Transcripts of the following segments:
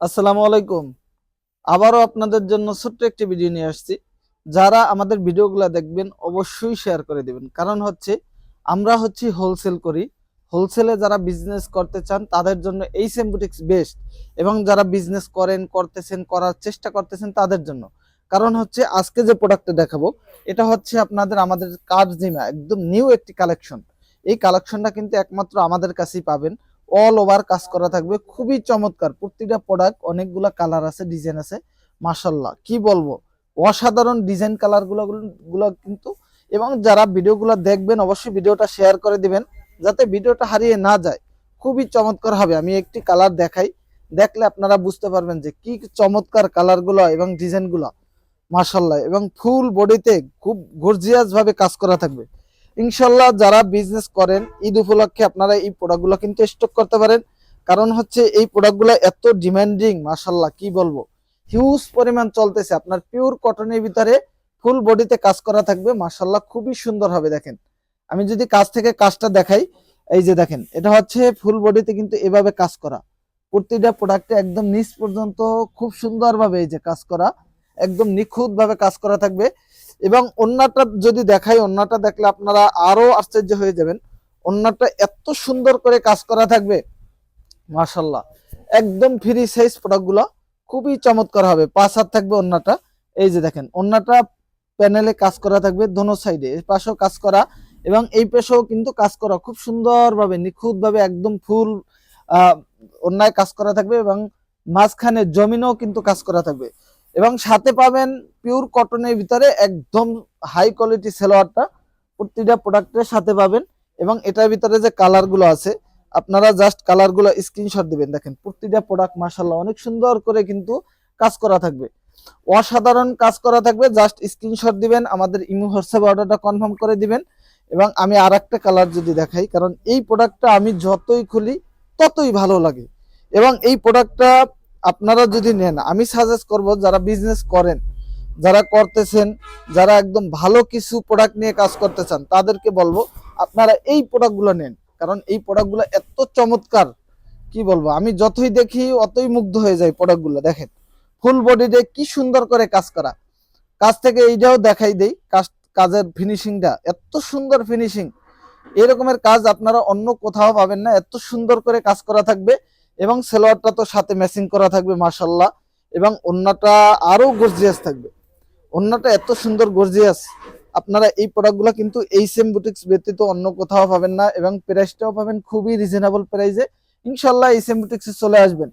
আসসালামু আলাইকুম। আবারও আপনাদের জন্য ছোট্ট একটি ভিডিও নিয়ে আসছি। যারা আমাদের ভিডিওগুলো দেখবেন, অবশ্যই শেয়ার করে দেবেন। কারণ হচ্ছে, আমরা হচ্ছে হোলসেল করি। হোলসেলে যারা বিজনেস করতে চান, তাদের জন্য এই সেম্বুটিক্স বেস্ট এবং যারা বিজনেস করেন, করতেছেন, করার চেষ্টা করতেছেন, তাদের জন্য। কারণ হচ্ছে, আজকে যে প্রোডাক্টটা দেখাবো, এটা হচ্ছে আপনাদের আমাদের কার্জিমা একদম নিউ একটি কালেকশন এই কালেকশনটা কিন্তু একমাত্র আমাদের কাছেই পাবেন। অল ওভার কাজ করা থাকবে। খুবই চমৎকার। প্রতিটা প্রোডাক্ট অনেকগুলা কালার আছে ডিজাইন আছে। মাশাল্লাহ কি বলব? অসাধারণ ডিজাইন কালারগুলো কিন্তু এবং যারা ভিডিওগুলো দেখবেন, অবশ্যই ভিডিওটা শেয়ার করে দিবেন, যাতে ভিডিওটা হারিয়ে না যায়। খুবই চমৎকার হবে। আমি একটি কালার দেখাই। দেখলে আপনারা বুঝতে পারবেন যে কি চমৎকার কালারগুলো এবং ডিজাইনগুলো মাশাল্লাহ এবং ফুল বডিতে খুব গর্জিয়াস ভাবে কাজ করা থাকবে। ইনশাল্লাহ যারা বিজনেস করেন, ঈদ উপলক্ষে আপনারা এই প্রোডাক্টগুলো কিন্তু স্টক করতে পারেন। কারণ হচ্ছে এই প্রোডাক্টগুলো এত ডিমান্ডিং মাশাল্লাহ, কি বলব? হিউজ পরিমাণ চলতেছে। আপনার পিওর কটনের ভিতরে ফুল বডিতে কাজ করা থাকবে, মাশাল্লাহ, খুবই সুন্দর হবে, দেখেন। আমি যদি কাজ থেকে কাজটা দেখাই, এই যে দেখেন, এটা হচ্ছে ফুল বডিতে কিন্তু এভাবে কাজ করা। প্রতিটা প্রোডাক্টে একদম নিচ পর্যন্ত খুব সুন্দরভাবে এই যে কাজ করা, একদম নিখুঁত ভাবে কাজ করা থাকবে। এবং অন্যটা যদি দেখাই, অন্যটা দেখলে আপনারা আরও আশ্চর্য হয়ে যাবেন। অন্যটা এত সুন্দর করে কাজ করা থাকবে। মাশাল্লাহ একদম ফ্রি সাইজ প্রোডাক্টগুলো খুবই চমৎকার হবে। পাঁচ হাত থাকবে অন্যটা। এই যে দেখেন, অন্যটা প্যানেলে কাজ করা থাকবে দোনো সাইডে এই পাশেও কাজ করা এবং এই পাশেও কিন্তু কাজ করা খুব সুন্দরভাবে, নিখুঁতভাবে একদম ফুল অন্যায় কাজ করা থাকবে এবং মাঝখানে জমিনও কিন্তু কাজ করা থাকবে। এবং সাথে পাবেন পিওর কটনের ভিতরে একদম হাই কোয়ালিটি সেলোয়ারটা প্রতিটা প্রোডাক্টের সাথে পাবেন এবং এটার ভিতরে যে কালারগুলো আছে, আপনারা জাস্ট কালারগুলো স্ক্রিনশট দিবেন। দেখেন, প্রতিটা প্রোডাক্ট মাসাল্লাহ অনেক সুন্দর করে কিন্তু কাজ করা থাকবে। অসাধারণ কাজ করা থাকবে। জাস্ট স্ক্রিনশট দিবেন, আমাদের ইমো হোয়াটসঅ্যাপ অর্ডারটা কনফার্ম করে দিবেন। এবং আমি আর একটা কালার যদি দেখাই, কারণ এই প্রোডাক্টটা আমি যতই খুলি, ততই ভালো লাগে। এবং এই প্রোডাক্টটা আপনারা যদি নেন, আমি সাজেস্ট করব যারা বিজনেস করেন, যারা করতেছেন, যারা একদম ভালো কিছু প্রোডাক্ট নিয়ে কাজ করতে চান, তাদেরকে বলব আপনারা এই প্রোডাক্টগুলো নেন। কারণ এই প্রোডাক্টগুলো এত চমৎকার। কি বলব? আমি যতই দেখি, অতই মুগ্ধ হয়ে যাই প্রোডাক্টগুলো দেখেন। ফুল বডি বডিতে কি সুন্দর করে কাজ করা। কাজ থেকে এইটাও দেখাই দেই, কাজ, কাজের ফিনিশিংটা এত সুন্দর ফিনিশিং এরকমের কাজ আপনারা অন্য কোথাও পাবেন না, এত সুন্দর করে কাজ করা থাকবে। এবং সেলোয়ারটা তো সাথে ম্যাচিং করা থাকবে মার্শাল্লাহ এবং অন্যটা আরও গর্জিয়াস থাকবে। অন্যটা এত সুন্দর গর্জিয়াস আপনারা এই প্রোডাক্টগুলো কিন্তু এই সেম বুটিক্স ব্যতীত অন্য কোথাও পাবেন না এবং প্রাইসটাও পাবেন খুবই রিজনেবল প্রাইসে ইনশাল্লাহ এই সেম বুটিক্সে চলে আসবেন।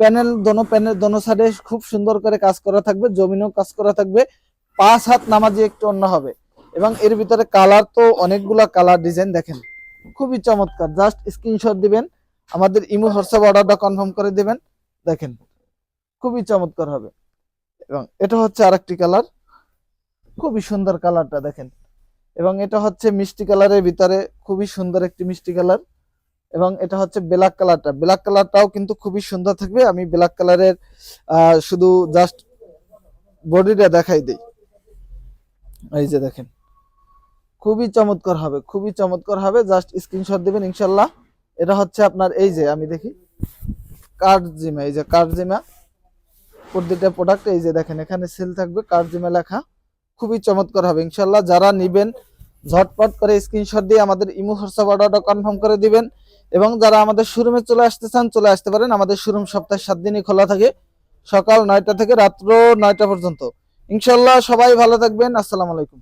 প্যানেল দোনো প্যানেল দোনো সাইডে খুব সুন্দর করে কাজ করা থাকবে, জমিনেও কাজ করা থাকবে। পাঁচ হাত নামাজি একটু অন্য হবে। এবং এর ভিতরে কালার তো অনেকগুলা কালার ডিজাইন দেখেন। খুবই চমৎকার। জাস্ট স্ক্রিনশট দিবেন। আমাদের ইমো হোয়াটসঅ্যাপ অর্ডারটা কনফার্ম করে দিবেন। দেখেন, খুবই চমৎকার হবে। এবং এটা হচ্ছে আরেকটি কালার। খুবই সুন্দর কালারটা, দেখেন। এবং এটা হচ্ছে মিষ্টি কালারের ভিতরে খুবই সুন্দর একটি মিষ্টি কালার। এবং এটা হচ্ছে ব্ল্যাক কালারটা। ব্ল্যাক কালারটাও কিন্তু খুবই সুন্দর থাকবে। আমি ব্ল্যাক কালারের শুধু জাস্ট বডিটা দেখাই দিই। এই যে দেখেন, খুবই চমৎকার হবে, খুবই চমৎকার হবে। জাস্ট স্ক্রিনশট দিবেন, ইনশাল্লাহ। এটা হচ্ছে আপনার এই যে, আমি দেখি। কার্জিমা, এই যে কার্জিমা। প্রতিটা প্রোডাক্ট এই যে দেখেন, এখানে সেল থাকবে, কার্জিমা লেখা। খুবই চমৎকার হবে ইনশাল্লাহ যারা নিবেন, ঝটপট করে স্ক্রিনশট দিয়ে আমাদের ইমো হোয়াটসঅ্যাপ অর্ডারটা কনফার্ম করে দিবেন। এবং যারা আমাদের শোরুমে চলে আসতে চান, চলে আসতে পারেন। আমাদের শোরুম সপ্তাহে সাত দিনই খোলা থাকে, সকাল নয়টা থেকে রাত্র নয়টা পর্যন্ত। ইনশাল্লাহ সবাই ভালো থাকবেন। আসসালামু আলাইকুম।